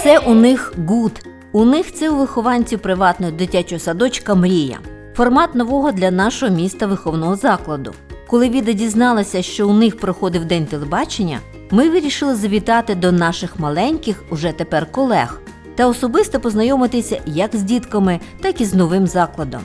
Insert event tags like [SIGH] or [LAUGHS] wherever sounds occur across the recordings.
Все у них гуд. У них це у вихованців приватного дитячого садочка Мрія. Формат нового для нашого міста виховного закладу. Коли Віда дізналася, що у них проходив день телебачення, ми вирішили завітати до наших маленьких, уже тепер колег, та особисто познайомитися як з дітками, так і з новим закладом.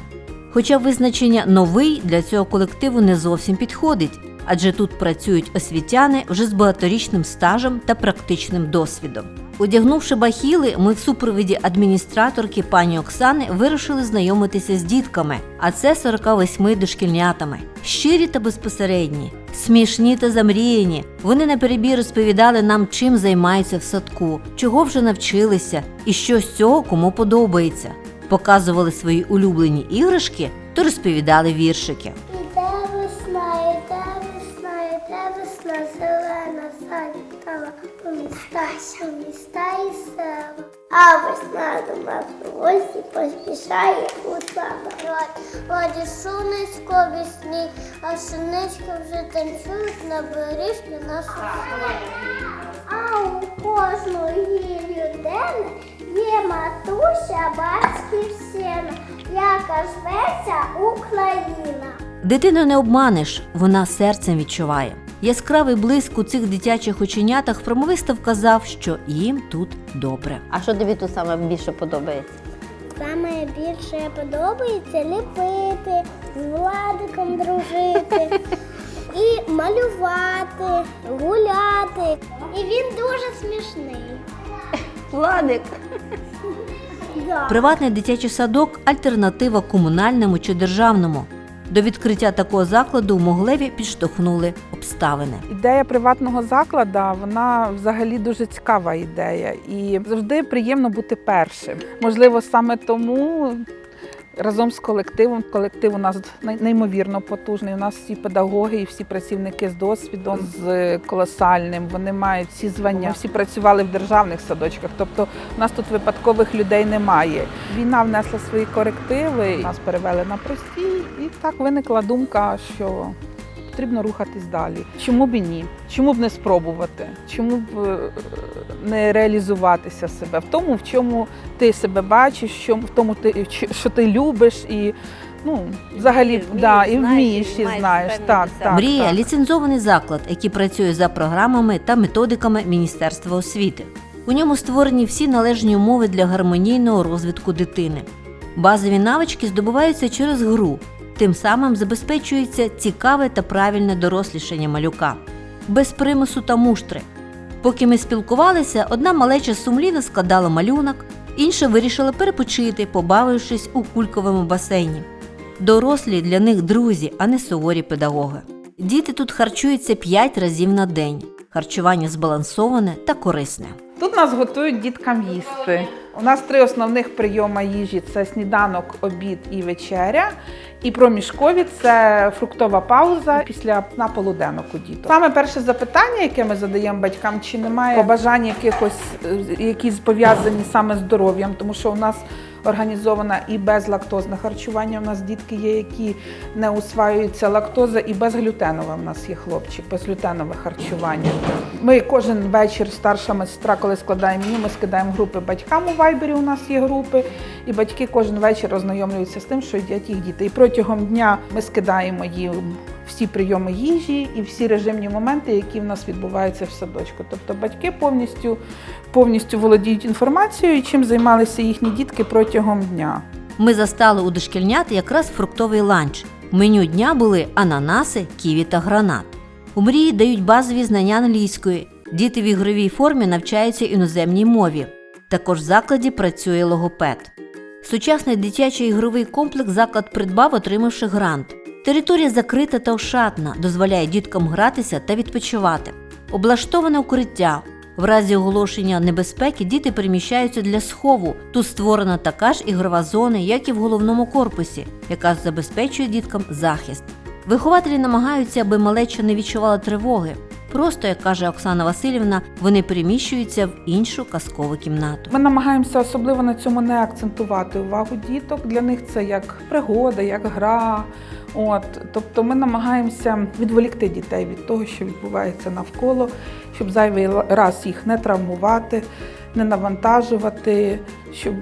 Хоча визначення новий для цього колективу не зовсім підходить, адже тут працюють освітяни вже з багаторічним стажем та практичним досвідом. Одягнувши бахіли, ми в супровіді адміністраторки пані Оксани вирушили знайомитися з дітками, а це 48 дошкільнятами. Щирі та безпосередні, смішні та замріяні. Вони на перебій розповідали нам, чим займаються в садку, чого вже навчилися і що з цього кому подобається. Показували свої улюблені іграшки та розповідали віршики. Іде весна, іде весна, іде весна, зелена залітала у міста, у міста і села. А весна до нас у гості поспішає у самород. Воді сонечко весні, а синички вже танцюють на бережці нашої А у кожної людини є матуся, батьківщина, яка зветься Україна. Дитину не обманеш, вона серцем відчуває. Яскравий блиск у цих дитячих оченятах промовисто вказав, що їм тут добре. А що тобі тут саме більше подобається? Саме більше подобається ліпити, з владиком дружити [LAUGHS] і малювати, гуляти. І він дуже смішний. Владик. Приватний дитячий садок альтернатива комунальному чи державному. До відкриття такого закладу в Моглеві підштовхнули обставини. Ідея приватного закладу, вона взагалі дуже цікава ідея, і завжди приємно бути першим. Можливо, саме тому разом з колективом. Колектив у нас неймовірно потужний. У нас всі педагоги і всі працівники з досвідом з колосальним. Вони мають всі звання. Всі працювали в державних садочках. Тобто, у нас тут випадкових людей немає. Війна внесла свої корективи. Нас перевели на прості, і так виникла думка, що потрібно рухатись далі. Чому б і ні? Чому б не спробувати? Чому б е, не реалізуватися себе в тому, в чому ти себе бачиш, в тому, ти, що ти любиш і. Ну, взагалі, Ти вмієш, да, і знаєш, вмієш, і і знаєш. Так, так, Мрія так. ліцензований заклад, який працює за програмами та методиками Міністерства освіти. У ньому створені всі належні умови для гармонійного розвитку дитини. Базові навички здобуваються через гру, тим самим забезпечується цікаве та правильне дорослішання малюка, без примусу та муштри. Поки ми спілкувалися, одна малеча сумлінно складала малюнок, інша вирішила перепочити, побавившись у кульковому басейні. Дорослі для них друзі, а не суворі педагоги. Діти тут харчуються 5 разів на день. Харчування збалансоване та корисне. Тут нас готують діткам їсти. У нас три основних прийоми їжі: це сніданок, обід і вечеря. І проміжкові це фруктова пауза після на полуденок у діток. Саме перше запитання, яке ми задаємо батькам, чи немає побажань якихось, е, які пов'язані саме з здоров'ям, тому що у нас організована і безлактозне харчування. У нас дітки є, які не усваюються лактоза, і безглютенове. У нас є хлопчик, безглютенове харчування. Ми кожен вечір, старша медсестра, коли складаємо меню, ми скидаємо групи батькам у вайбері. У нас є групи, і батьки кожен вечір ознайомлюються з тим, що їдять їх діти. І протягом дня ми скидаємо їм всі прийоми їжі і всі режимні моменти, які в нас відбуваються в садочку. Тобто батьки повністю, повністю володіють інформацією, чим займалися їхні дітки протягом дня. Ми застали у дошкільнят якраз фруктовий ланч. Меню дня були ананаси, ківі та гранат. У мрії дають базові знання англійської. Діти в ігровій формі навчаються іноземній мові. Також в закладі працює логопед. Сучасний дитячий ігровий комплекс заклад придбав, отримавши грант. Територія закрита та ошатна, дозволяє діткам гратися та відпочивати. Облаштоване укриття. В разі оголошення небезпеки діти переміщаються для схову. Тут створена така ж ігрова зона, як і в головному корпусі, яка забезпечує діткам захист. Вихователі намагаються, аби малеча не відчувала тривоги. Просто, як каже Оксана Васильівна, вони переміщуються в іншу казкову кімнату. Ми намагаємося особливо на цьому не акцентувати увагу діток. Для них це як пригода, як гра. От, тобто ми намагаємося відволікти дітей від того, що відбувається навколо, щоб зайвий раз їх не травмувати, не навантажувати, щоб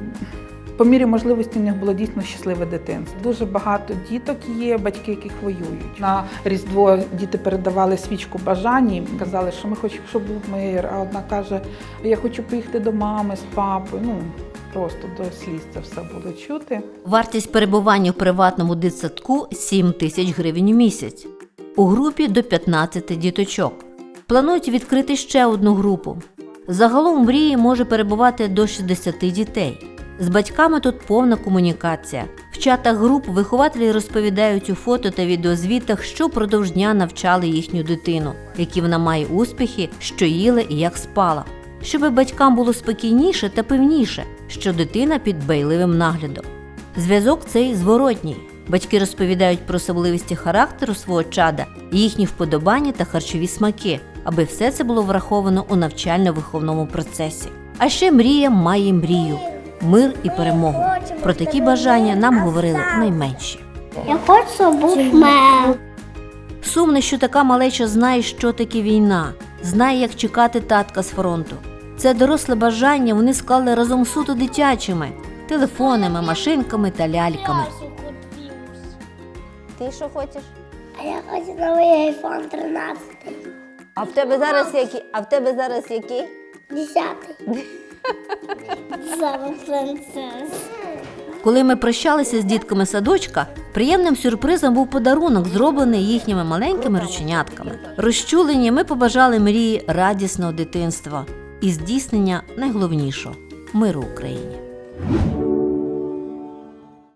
по мірі можливості в них було дійсно щасливе дитинство. Дуже багато діток є, батьки, яких воюють. На Різдво діти передавали свічку бажань, казали, що ми хочемо, щоб був мир. А одна каже, я хочу поїхати до мами з папою. Ну просто до сліз це все було чути. Вартість перебування в приватному дитсадку 7 тисяч гривень у місяць. У групі до 15 діточок. Планують відкрити ще одну групу. Загалом в мрії може перебувати до 60 дітей. З батьками тут повна комунікація. В чатах груп вихователі розповідають у фото та відеозвітах, що впродовж дня навчали їхню дитину, які вона має успіхи, що їла і як спала. Щоби батькам було спокійніше та певніше, що дитина під дбайливим наглядом. Зв'язок цей зворотній. Батьки розповідають про особливості характеру свого чада, їхні вподобання та харчові смаки, аби все це було враховано у навчально-виховному процесі. А ще мрія має мрію мир і перемогу. Про такі бажання нам говорили найменші. Я хочу, щоб був мер. Сумно, що така малеча знає, що таке війна, знає, як чекати татка з фронту. Це доросле бажання вони склали разом суто дитячими телефонами, машинками та ляльками. Ти що хочеш? А я хочу новий iPhone 13. А в тебе зараз які? А в тебе зараз які? Десятий. Коли ми прощалися з дітками садочка, приємним сюрпризом був подарунок, зроблений їхніми маленькими рученятками. Розчулені ми побажали мрії радісного дитинства і здійснення найголовнішого миру Україні.